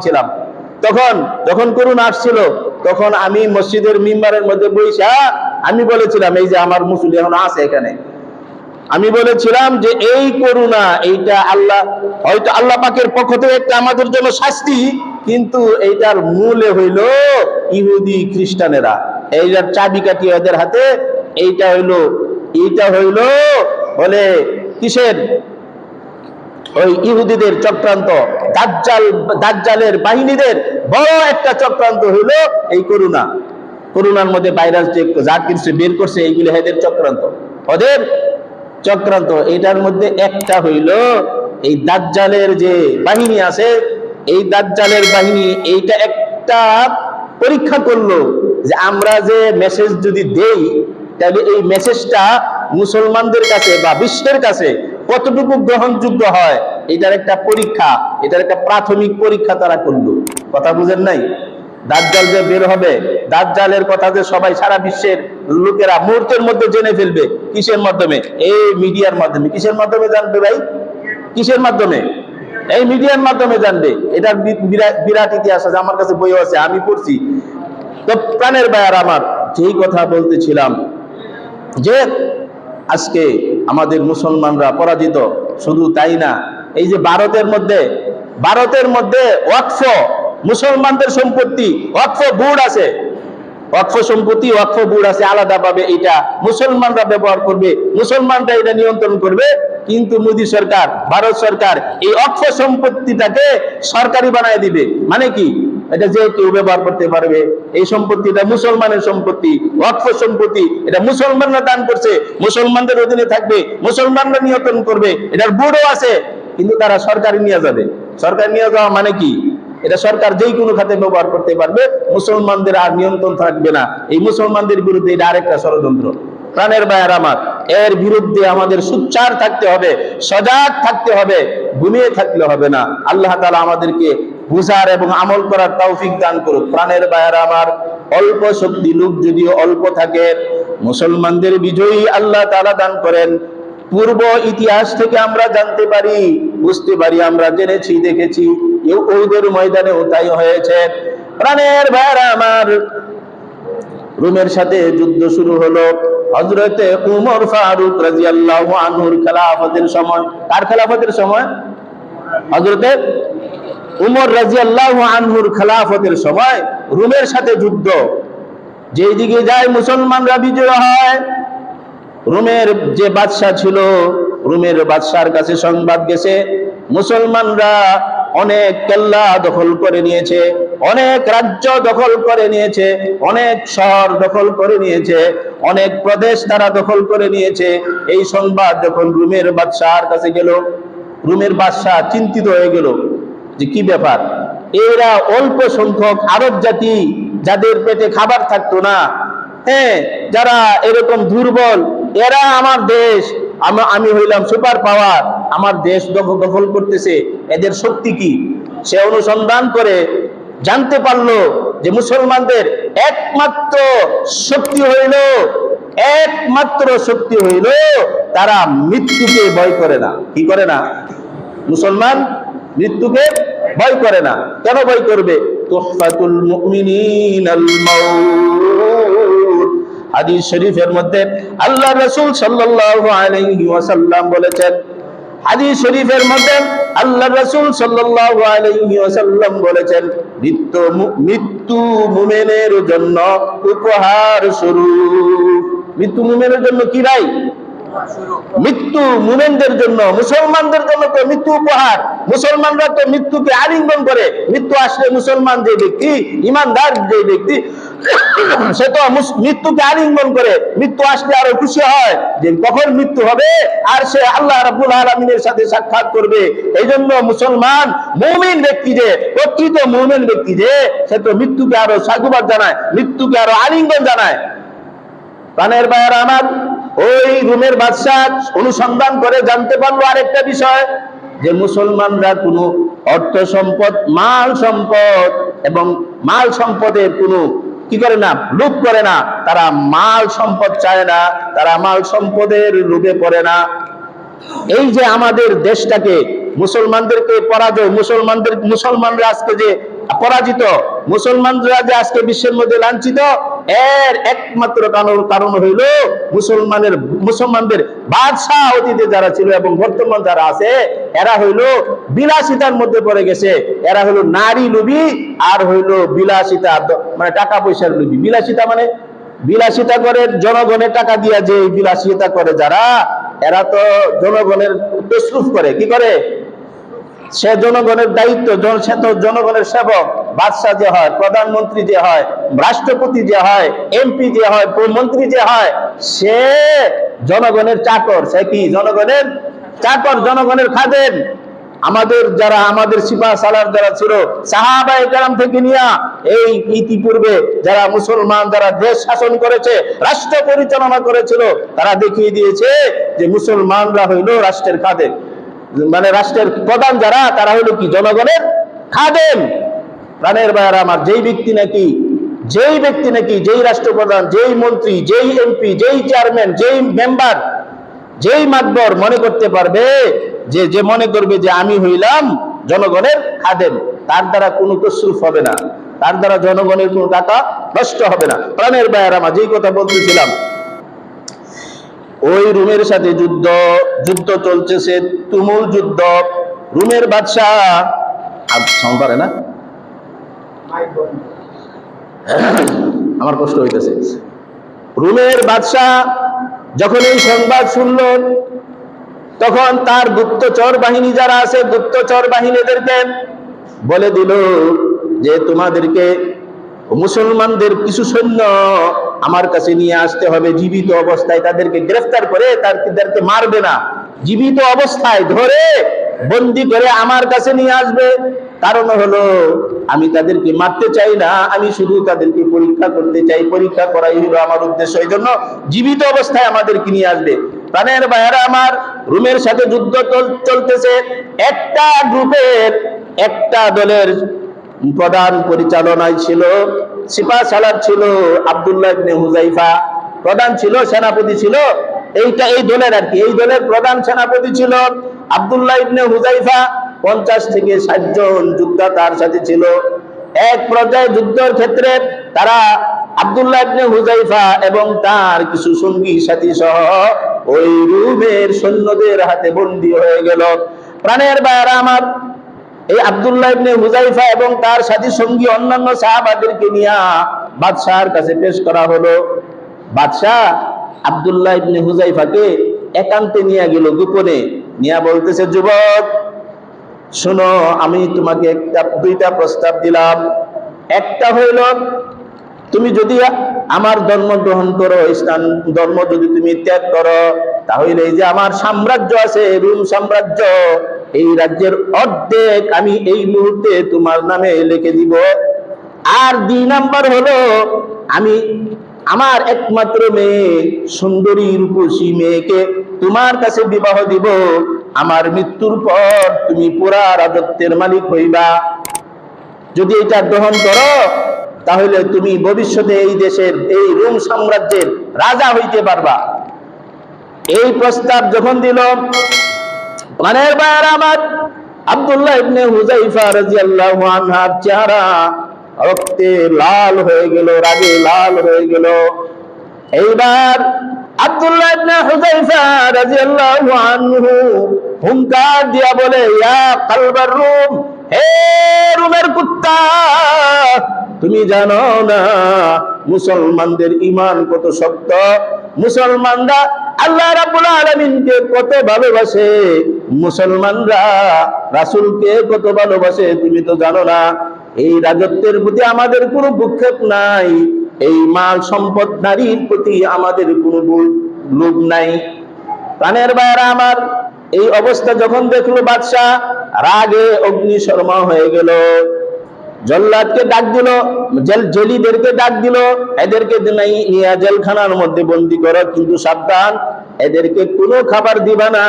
ছিলাম তখন, যখন করুণ আসছিল, তখন আমি মসজিদের মিম্বারের মধ্যে বইসা, আমি বলেছিলাম, এই যে আমার মুসলি এখন আছে এখানে। আমি বলেছিলাম যে, এই করুণা, এইটা আল্লাহ, হয়তো আল্লাহ পাকের পক্ষ থেকে একটা আমাদের জন্য শাস্তি, কিন্তু এইটার মূলে হইল ইহুদি খ্রিস্টানেরা। এইটার চাবিকাঠি ওদের হাতে, এইটা হইল এইটা হইল বলে কিসের? ওই ইহুদিদের চক্রান্ত, দাজ্জাল, দাজ্জালের বাহিনীদের বড় একটা চক্রান্ত হইল এই করুণা। করুণার মধ্যে ভাইরাস যে যা কিছু বের করছে, এইগুলি এদের চক্রান্ত। ওদের চক্রান্ত, এটার মধ্যে একটা হইল এই দাজ্জালের যে বাহিনী আছে, এই দাজ্জালের বাহিনী এইটা একটা পরীক্ষা করল যে আমরা যে মেসেজ যদি দেই, তাহলে এই মেসেজটা মুসলমানদের কাছে বা বিশ্বের কাছে কতটুকু গ্রহণযোগ্য হয়, এটার একটা পরীক্ষা, এটার একটা প্রাথমিক পরীক্ষা তারা করল। কথা বুঝেন নাই? দাজ্জাল যে বের হবে, দাজ্জালের কথা যে সবাই সারা বিশ্বের লোকেরা মুহূর্তের মধ্যে জেনে ফেলবে, কিসের মাধ্যমে? এই মিডিয়ার মাধ্যমে। কিসের মাধ্যমে জানবে ভাই? কিসের মাধ্যমে? এই মিডিয়ার মাধ্যমে জানবে। এটার বিরাট ইতিহাস আছে, আমার কাছে বই আছে, আমি পড়ছি। তো প্রাণের বায়ার আমার যেই কথা বলতেছিলাম, যে আজকে আমাদের মুসলমানরা পরাজিত। শুধু তাই না, এই যে ভারতের মধ্যে ভারতের মধ্যে ওয়াকফ, মুসলমানদের সম্পত্তি, ওয়াকফ বোর্ড আছে। ওয়াকফ সম্পত্তি, ওয়াকফ বোর্ড আছে, আলাদাভাবে এটা মুসলমানরা ব্যবহার করবে, মুসলমানরা এটা নিয়ন্ত্রণ করবে। কিন্তু মোদী সরকার, ভারত সরকার এই অক্ষ সম্পত্তিটাকে সরকারি বানায় দিবে। মানে কি? এটা যে কেউ ব্যবহার করতে পারবে, এই সম্পত্তিটা মুসলমানের সম্পত্তি, ওয়াকফ সম্পত্তি, এটা মুসলমানরা দান করছে, মুসলমানদের অধীনে থাকবে, মুসলমানরা নিয়ন্ত্রণ করবে, এটার বোর্ডও আছে, কিন্তু তারা সরকারি নিয়ে যাবে। সরকার নিয়ে যাওয়া মানে কি? এটা সরকার যেই কোনো খাতে ব্যবহার করতে পারবে, মুসলমানদের আর নিয়ন্ত্রণ থাকবে না। এই মুসলমানদের বিরুদ্ধে এটা আরেকটা ষড়যন্ত্র। প্রাণের বায়ার আমার, এর বিরুদ্ধে আমাদের সুচ্চার থাকতে হবে, সজাগ থাকতে হবে, ঘুমিয়ে থাকলে হবে না। আল্লাহ তালা আমাদেরকে বুঝার এবং আমল করার তৌফিক দান করুক। প্রাণের বায়ার আমার, অল্প শক্তি লোক যদিও অল্প থাকে, মুসলমানদের বিজয়ী আল্লাহ তালা দান করেন। পূর্ব ইতিহাস থেকে আমরা জানতে পারি, বুঝতে পারি, আমরা জেনেছি, দেখেছি ওদের ময়দানেও তাই হয়েছে। প্রাণের ভাইয়ারা আমার, রুমের সাথে যুদ্ধ শুরু হলো। হজরতে উমর ফারুক রাজিয়াল্লাহু আনহুর খেলাফতের সময়, কার খেলাফতের সময়? হজরতে উমর রাজিয়াল্লাহু আনহুর খেলাফতের সময় রুমের সাথে যুদ্ধ। যেই দিকে যায় মুসলমানরা বিজয় হয়, রোমের যে বাদশাহ ছিল, রোমের বাদশার কাছে সংবাদ গেছে, মুসলমানরা অনেক কেল্লা দখল করে নিয়েছে, অনেক রাজ্য দখল করে নিয়েছে, অনেক শহর দখল করে নিয়েছে, অনেক প্রদেশ তারা দখল করে নিয়েছে। এই সংবাদ যখন রুমের বাদশার কাছে গেল, রুমের বাদশাহ চিন্তিত হয়ে গেল। যে কি ব্যাপার? এরা অল্প সংখ্যক আরব জাতি যাদের পেটে খাবার থাকতো না। হ্যাঁ যারা এরকম দুর্বল, এরা আমার দেশ। আমা- হইলাম সুপার পাওয়ার আমার দেশ দখল করতেছে। এদের শক্তি কি? সে অনুসন্ধান করে জানতে পারল যে মুসলমানদের একমাত্র শক্তি হইল, একমাত্র শক্তি হইল তারা মৃত্যুকে ভয় করে না। কি করে না? মুসলমান মৃত্যুকে ভয় করে না। কেন ভয় করবে? তুহফাতুল মুমিনিনাল মাউত। হাদিস শরীফের মধ্যে আল্লাহ রাসূল সাল্লাল্লাহু আলাইহি ওয়াসাল্লাম বলেছেন, হাদিস শরীফের মধ্যে আল্লাহ রাসূল সাল্লাল্লাহু আলাইহি ওয়াসাল্লাম বলেছেন মৃত্যু মৃত্যু মুমিনের জন্য উপহার স্বরূপ। মৃত্যু মুমিনের জন্য কি রাই মৃত্যু মুমেনদের জন্য, মুসলমানদের জন্য তো মৃত্যু উপহার। মুসলমানরা তো মৃত্যুকে আলিঙ্গন করে। মৃত্যু আসলে মুসলমান যে ব্যক্তি, ইমানদার যে ব্যক্তি, সে তো মৃত্যুকে আলিঙ্গন করে। মৃত্যু আসলে আরও খুশি হয় যে কখন মৃত্যু হবে, আর সে আল্লাহ রাব্বুল আলামিনের সাথে সাক্ষাৎ করবে। এই জন্য মুসলমান মুমিন ব্যক্তি যে, প্রকৃত মুমিন ব্যক্তি যে, সে তো মৃত্যুকে আরও সাধুবাদ জানায়, মৃত্যুকে আরও আলিঙ্গন জানায়। প্রাণের বায়ার আমার ওই রুমের বাদশাহ অনুসন্ধান করে জানতে পারল আরেকটা বিষয়, যে মুসলমানরা কোনো অর্থ সম্পদ, মাল সম্পদ এবং মাল সম্পদের কোনো কি করে না লোভ করে না। তারা মাল সম্পদ চায় না, তারা মাল সম্পদের লোভে পড়ে না। এই যে আমাদের দেশটাকে মুসলমানদেরকে পরাজয়, মুসলমানদের, মুসলমানরা আজকে যে পরাজিত। মুসলমানরা যে আজকে বিশ্বের মধ্যে লাঞ্ছিত, এর একমাত্র কারণ কারণ হইল মুসলমানের মুসলমানদের বাদশাহ অতীতে যারা ছিল এবং বর্তমান যারা আছে, এরা হইল বিলাসিতার মধ্যে পড়ে গেছে। এরা হইল নারী লুবি আর হইল বিলাসিতা মানে টাকা পয়সার লুবি। বিলাসিতা মানে? বিলাসিতা করে জনগণের টাকা দিয়া যে বিলাসিতা করে যারা, এরা তো জনগণের তসরুফ করে। কি করে? সে জনগণের দায়িত্ব সে তো জনগণের সেবক, বাদশাহ যে হয়, প্রধানমন্ত্রী যে হয়, রাষ্ট্রপতি যে হয়, এমপি যে হয় মন্ত্রী যে হয়, সে জনগণের চাকর। সে কি জনগণের? চাকর জনগণের খাদেন আমাদের যারা, আমাদের সিপা সালার যারা ছিল সাহাবা একরাম থেকে নিয়া, এই ইতিপূর্বে যারা মুসলমান, যারা দেশ শাসন করেছে, রাষ্ট্র পরিচালনা করেছিল, তারা দেখিয়ে দিয়েছে যে মুসলমানরা হইল রাষ্ট্রের খাদেম। মানে রাষ্ট্রের প্রধান যারা, তারা হলো কি? জনগণের খাদেম। প্রাণের বাইর আমার, যেই ব্যক্তি নাকি, যেই ব্যক্তি নাকি, যেই রাষ্ট্রপ্রধান, যেই মন্ত্রী, যেই এমপি, যেই চেয়ারম্যান, যেই মেম্বার, যেই মাতবর মনে করতে পারবে যে যে মনে করবে যে আমি হইলাম জনগণের খাদেম। তার দ্বারা কোনো তসরুফ হবে না। তার দ্বারা জনগণের কোনো টাকা নষ্ট হবে না। প্রাণের বাইর আমার, যেই কথা বলতেছিলাম ওই রুমের সাথে যুদ্ধ যুদ্ধ চলতেছে, তুমুল যুদ্ধ। রুমের বাদশাহ পারে না? আমার কষ্ট হইতেছে। রুমের বাদশাহ যখন এই সংবাদ শুনল, তখন তার গুপ্তচর বাহিনী যারা আছে, গুপ্তচর বাহিনীদেরকে বলে দিল যে তোমাদেরকে মুসলমানদের কিছু সৈন্য আমার কাছে নিয়ে আসতে হবে, জীবিত অবস্থায় তাদেরকে গ্রেফতার করে তাদেরকে মারবে না। জীবিত অবস্থায় ধরে বন্দি করে আমার কাছে নিয়ে আসবে। কারণ হলো, আমি তাদেরকে মারতে চাই না, আমি শুধু তাদেরকে পরীক্ষা করতে চাই। পরীক্ষা করাই হলো আমার উদ্দেশ্য। এই জন্য জীবিত অবস্থায় আমাদেরকে নিয়ে আসবে। প্রাণের বাইরে আমার, রুমের সাথে যুদ্ধ চলতেছে। একটা গ্রুপের, একটা দলের প্রধান পরিচালনায় ছিল সিপা সালার ছিল, আব্দুল্লাহ হুজাইফা প্রধান ছিল, সেনাপতি ছিল। এইটা এই দলের আর কি, এই দলের প্রধান সেনাপতি ছিল আব্দুল্লাহ ইবনে হুজাইফা পঞ্চাশ থেকে ষাট জন যোদ্ধা তার সাথে ছিল। এক পর্যায়ে যুদ্ধের ক্ষেত্রে তারা আব্দুল্লাহ ইবনে হুজাইফা এবং তার কিছু সঙ্গী, সাথী সহ ওই রুমের সৈন্যদের হাতে বন্দী হয়ে গেল। প্রাণের বাইরা আমার এই আবদুল্লাহ ইবনে হুজাইফা এবং তার সাথী সঙ্গী অন্যান্য সাহাবাদেরকে নিয়ে বাদশাহর কাছে পেশ করা হলো। বাদশাহ আবদুল্লাহ ইবনে হুজাইফাকে একান্তে নিয়ে গেল গোপনে। নিয়া বলতেছে, যুবক, শোনো, আমি তোমাকে একটা, দুইটা প্রস্তাব দিলাম। একটা হইল তুমি যদি আমার ধর্ম গ্রহণ করো, ইসলাম ধর্ম যদি তুমি ত্যাগ করো, তাহলে এই যে আমার সাম্রাজ্য আছে, রুম সাম্রাজ্য, এই রাজ্যের অর্ধেক আমি এই মুহূর্তে তোমার নামে লিখে দিব। আর দুই নাম্বার হলো, আমি আমার একমাত্র মেয়ে, সুন্দরী, রূপসী মেয়েকে তোমার কাছে বিবাহ দিব। আমার মৃত্যুর পর তুমি পুরা রাজত্বের মালিক হইবা। যদি এটা গ্রহণ করো তাহলে তুমি ভবিষ্যতে এই দেশের, এই রোম সাম্রাজ্যের রাজা হইতে পারবা। এই প্রস্তাব যখন দিল আব্দুল্লাহ ইবনে হুজাইফা রাদিয়াল্লাহু আনহার চেহারা রক্তে লাল হয়ে গেল, রাগে লাল হয়ে গেল। এইবার আব্দুল্লাহ ইবনে হুজাইফা রাদিয়াল্লাহু আনহু হুঙ্কার দিয়া বলে, ইয়া কালবার রুম, হে রুমের কুত্তা। তুমি জানো না, মুসলমানদের ইমান কত শক্ত। মুসলমানরা আল্লাহ রাব্বুল আলামিনকে কত ভালোবাসে। মুসলমানরা রাসূলকে কত ভালোবাসে, তুমি তো জানো না। এই রাজত্বের প্রতি আমাদের কোনো ভূক্ষেপ নাই। এই মাল সম্পদ নারীর প্রতি আমাদের কোনো লোভ নাই। প্রাণের বাইরা আমার এই অবস্থা যখন দেখল বাদশাহ, রাগে অগ্নি শর্মা হয়ে গেল। জল্লাদকে ডাক দিল, জেল জেলিদেরকে ডাক দিল, এদেরকে নিয়ে জেলখানার মধ্যে বন্দি করো, কিন্তু সাবধান, এদেরকে কোনো খাবার দিবা না।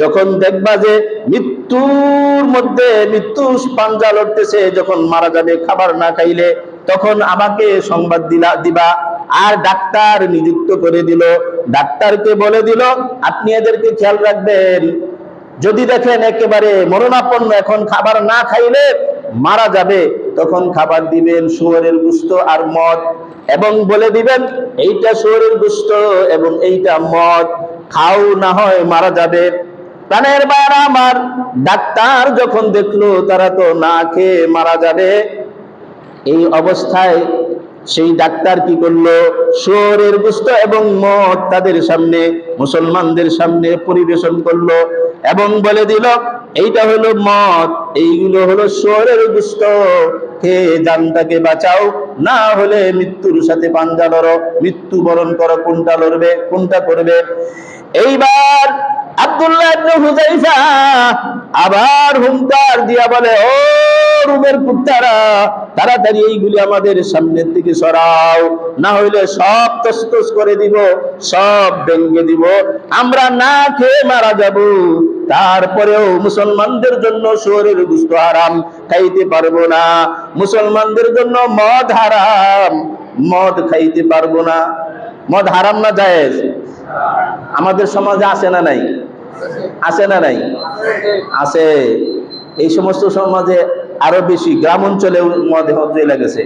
যখন দেখবা যে মৃত্যুর মধ্যে মৃত্যু পাঞ্জা লড়তেছে, যখন মারা যাবে, খাবার না খাইলে, তখন আমাকে সংবাদ দিলা দিবা। আর ডাক্তার নিযুক্ত করে দিল। ডাক্তারকে বলে দিল, আপনি এদেরকে খেয়াল রাখবেন। যদি দেখেন একেবারে মরণাপন্ন, এখন খাবার না খাইলে মারা যাবে, তখন খাবার দিবেন শুয়োরের গুস্ত আর মদ এবং বলে দিবেন, এইটা শুয়োরের গুস্ত এবং এইটা মদ, খাও না হয় মারা যাবে। প্রাণের বার আমার, ডাক্তার যখন দেখল, তারা তো না খেয়ে মারা যাবে। এই অবস্থায় সেই ডাক্তার কি করল? শুয়োরের গুস্ত এবং মদ তাদের সামনে, মুসলমানদের সামনে পরিবেশন করল এবং বলে দিল, এইটা হলো মদ, এইগুলো হলো শুয়োরের গুস্ত। খেয়ে জানটাকে বাঁচাও, না হলে মৃত্যুর সাথে পাঞ্জা লড়ো মৃত্যু বরণ করো, কোনটা লড়বে, কোনটা করবে? এইবার আব্দুল্লাহ ইবনে আবার হুঙ্কার দিয়া বলে, ও রুমের কুত্তারা, তাড়াতাড়ি এইগুলি আমাদের সামনের দিকে সরাও, না হইলে সব তসতস করে দিব, সব ভেঙে দিব। আমরা না খেয়ে মারা যাব। তারপরেও মুসলমানদের জন্য শরীর গুস্ত হারাম, খাইতে পারব না। মুসলমানদের জন্য মদ হারাম, মদ খাইতে পারব না। মদ হারাম না জায়েজ? আমাদের সমাজে আছে না নাই? আছে না নাই? আছে। এই সমস্ত সমাজে আরও বেশি গ্রাম অঞ্চলেও মদে লেগেছে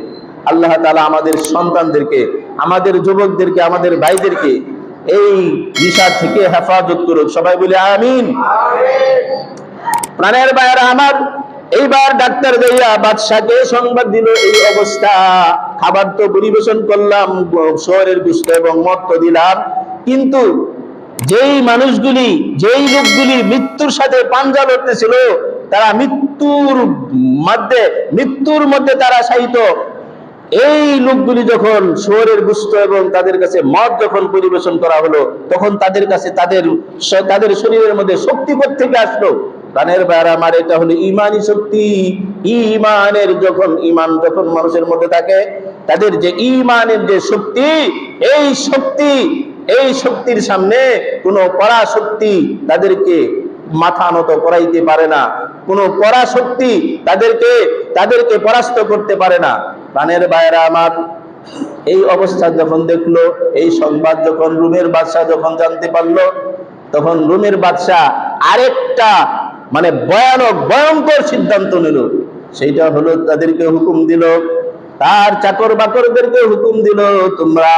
আল্লাহ তাআলা আমাদের সন্তানদেরকে আমাদের যুবকদেরকে আমাদের ভাইদেরকে এই নিশা থেকে হেফাজত করুক। সবাই বলে আমিন। প্রাণের বাইরে আমার এইবার ডাক্তার যাইয়া বাদশাকে সংবাদ দিল এই অবস্থা। খাবার তো পরিবেশন করলাম শহরের গুস্ত এবং মদ তো দিলাম। কিন্তু যেই মানুষগুলি, যেই লোকগুলি মৃত্যুর সাথে পাঞ্জা লড়তেছিল, তারা মৃত্যুর মধ্যে মৃত্যুর মধ্যে তারা সাহিত এই লোকগুলি যখন শহরের গুস্ত এবং তাদের কাছে মদ যখন পরিবেশন করা হলো, তখন তাদের কাছে তাদের তাদের শরীরের মধ্যে শক্তি থেকে আসলো? প্রাণের বাইরে আমার এটা হলো ইমানি শক্তি। ইমানের যখন, ইমান যখন মানুষের মধ্যে থাকে, তাদের যে ইমানের যে শক্তি, এই শক্তি এই শক্তির সামনে কোনো পরাশক্তি তাদেরকে মাথা নত করাইতে পারে না। কোনো পরাশক্তি তাদেরকে তাদেরকে পরাস্ত করতে পারে না। প্রাণের বাইরা আমার, এই অবস্থা যখন দেখল, এই সংবাদ যখন রুমের বাদশাহ যখন জানতে পারল, তখন রুমের বাদশাহ আরেকটা মানে ভয়ানক, ভয়ঙ্কর সিদ্ধান্ত নিল। সেইটা হলো তাদেরকে হুকুম দিল, তার চাকর বাকরদেরকে হুকুম দিল, তোমরা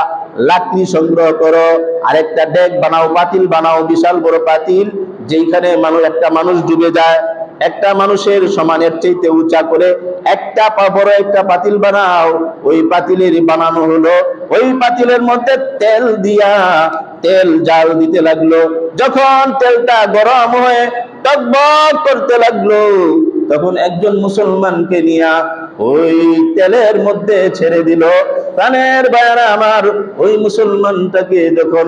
লাকড়ি সংগ্রহ করো, আরেকটা ডেক বানাও, পাতিল বানাও, বিশাল বড় পাতিল, যেইখানে মানুষ একটা মানুষ ডুবে যায়। একটা মানুষের সমানের চাইতে উঁচা করে একটা বড় একটা পাতিল বানাও। ওই পাতিলের বানানো হলো, ওই পাতিলের মধ্যে তেল দিয়া তেল জাল দিতে লাগল। যখন তেলটা গরম হয়ে টকবক করতে লাগল তখন একজন মুসলমানকে নিয়া ওই তেলের মধ্যে ছেড়ে দিল। প্রাণের বায়ারা আমার, ওই মুসলমানটাকে যখন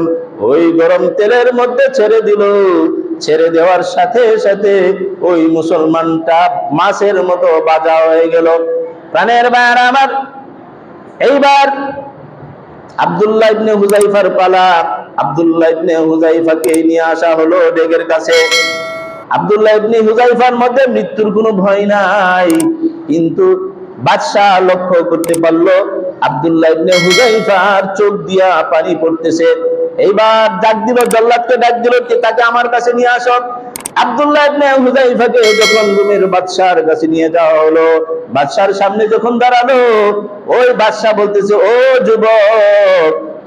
ওই গরম তেলের মধ্যে ছেড়ে দিল, ছেড়ে দেওয়ার সাথে সাথে ওই মুসলমানটা মাছের মতো বাজা হয়ে গেল। প্রাণের বায়ারা আমার। এইবার আব্দুল্লাহ ইবনে হুজাইফার পালা, আব্দুল্লাহ ইবনে হুজাইফাকে নিয়ে আসা হলো ডেগের কাছে। আব্দুল্লাহ হুজাইফার মধ্যে মৃত্যুর কোনো ভয় নাই। কিন্তু বাদশাহ লক্ষ্য করতে পারল, আব্দুল্লাহ ইবনে হুজাইফার চোখ দিয়া পানি পড়তেছে। এইবার ডাক দিল, জল্লাদকে ডাক দিল তাকে আমার কাছে নিয়ে আসো? হুজাইফাকে যখন বাদশার কাছে নিয়ে যাওয়া হলো বাদশার সামনে যখন দাঁড়াল, ওই বলতেছে, ও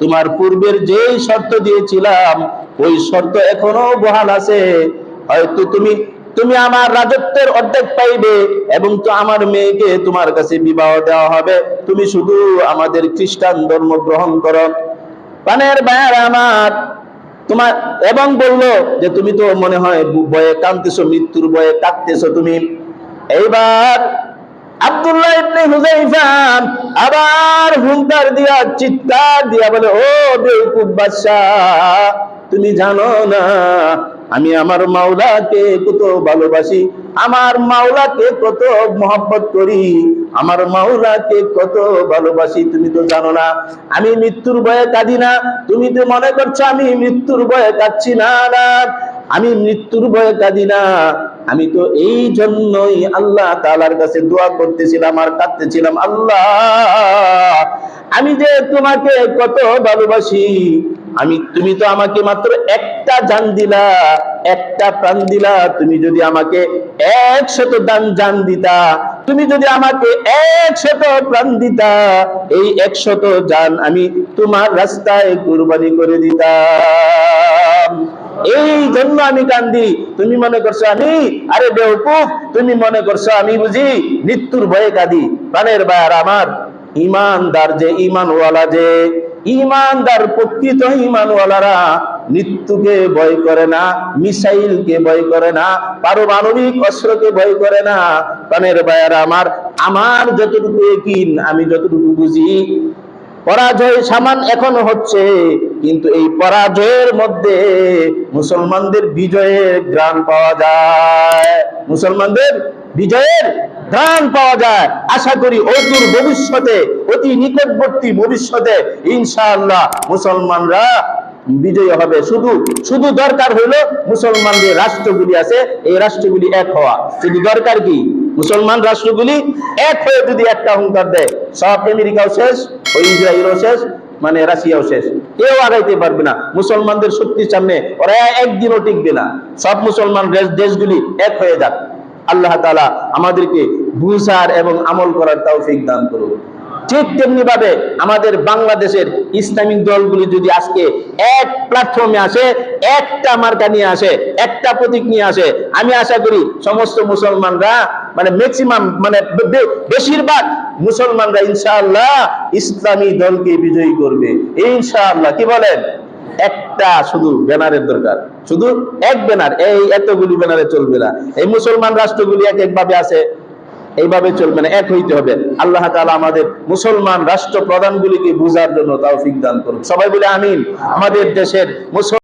তোমার পূর্বের যেই শর্ত দিয়েছিলাম, ওই শর্ত এখনও বহাল আছে। হয়তো তুমি তুমি আমার রাজত্বের অর্ধেক পাইবে এবং তো আমার মেয়েকে তোমার কাছে বিবাহ দেওয়া হবে। তুমি শুধু আমাদের খ্রিস্টান ধর্ম গ্রহণ করো। পানের বায়ার আমার, তোমার, এবং বলল যে তুমি তো মনে হয় বয়ে কাঁদতেছো, মৃত্যুর বয়ে কাঁদতেছো তুমি। এইবার আব্দুল্লাহ ইবনে হুজাইফা আবার হুঙ্কার দিয়া, চিৎকার দিয়া বলে, ও বেকুব বাদশাহ, তুমি জানো না আমি আমার মাওলাকে কত ভালোবাসি, আমার মাওলাকে কত মহব্বত করি, আমার মাওলাকে কত ভালোবাসি, তুমি তো জানো না, আমি মৃত্যুর ভয়ে কাঁদি না, তুমি তো মনে করছ আমি মৃত্যুর ভয়ে কাঁদছি না আমি মৃত্যুর ভয়ে কাঁদি না, আমি তো এই জন্যই আল্লাহ তাআলার কাছে দোয়া করতেছিলাম আর কাঁদতেছিলাম, আল্লাহ, আমি যে তোমাকে কত ভালোবাসি আমি, তুমি তো আমাকে মাত্র একটা জান দিলা, একটা প্রাণ দিলা। তুমি যদি আমাকে একশত দান জান দিতা, তুমি যদি আমাকে একশত প্রাণ দিতা, এই একশত জান আমি তোমার রাস্তায় কুরবানি করে দিতাম। এই জন্য আমি কান্দি। তুমি মনে করছ আমি? আরে বেউকুফ তুমি মনে করছ আমি বুঝি? মৃত্যুর ভয়ে কাঁদি। প্রাণের বায়ার আমার। ইমানদার যে, ইমানওয়ালা যে। ইমানদার প্রকৃত ইমানওয়ালারা মৃত্যুকে ভয় করে না, মিসাইলকে ভয় করে না, পারমাণবিক অস্ত্রকে ভয় করে না। প্রাণের বায়ার আমার আমার যতটুকু একিন আমি যতটুকু বুঝি। পরাজয় সামান এখনও হচ্ছে, কিন্তু এই পরাজয়ের মধ্যে মুসলমানদের বিজয়ের গ্রাণ পাওয়া যায়। মুসলমানদের বিজয়ের গ্রাণ পাওয়া যায়। আশা করি অদূর ভবিষ্যতে, অতি নিকটবর্তী ভবিষ্যতে ইনশাআল্লাহ মুসলমানরা বিজয়ী হবে। শুধু শুধু দরকার হইল মুসলমানদের রাষ্ট্রগুলি আছে, এই রাষ্ট্রগুলি এক হওয়া। শুধু দরকার কি? মুসলমান রাষ্ট্রগুলি এক হয়ে যদি একটা হুঙ্কার দেয়, সব আমেরিকাও শেষ ওই ইসরায়েলও শেষ মানে রাশিয়াও শেষ। কেউ আগাইতে পারবে না। মুসলমানদের শক্তির সামনে ওরা একদিনও টিকবে না। সব মুসলমান দেশগুলি এক হয়ে যাক। আল্লাহ তাআলা আমাদেরকে বুঝার এবং আমল করার তৌফিক দান করুন। ঠিক তেমনি ভাবে আমাদের বাংলাদেশের ইসলামিক দলগুলি যদি আজকে এক প্ল্যাটফর্মে আসে, একটা মার্কা নিয়ে আসে, একটা প্রতীক নিয়ে আসে, আমি আশা করি সমস্ত মুসলমানরা মানে ম্যাক্সিমাম মানে বেশিরভাগ মুসলমানরা ইনশাআল্লাহ ইসলামী দলকে বিজয়ী করবে। ইনশাআল্লাহ, কি বলেন? একটা শুধু ব্যানারের দরকার। শুধু এক ব্যানার, এই এতগুলি ব্যানারে চলবে না। এই মুসলমান রাষ্ট্রগুলি এক একভাবে আছে, এইভাবে চলবে না, এক হইতে হবে। আল্লাহ তালা আমাদের মুসলমান রাষ্ট্র প্রধানগুলিকে বুঝার জন্য তাও দান করুন সবাই বলে আমিন। আমাদের দেশের মুসলমান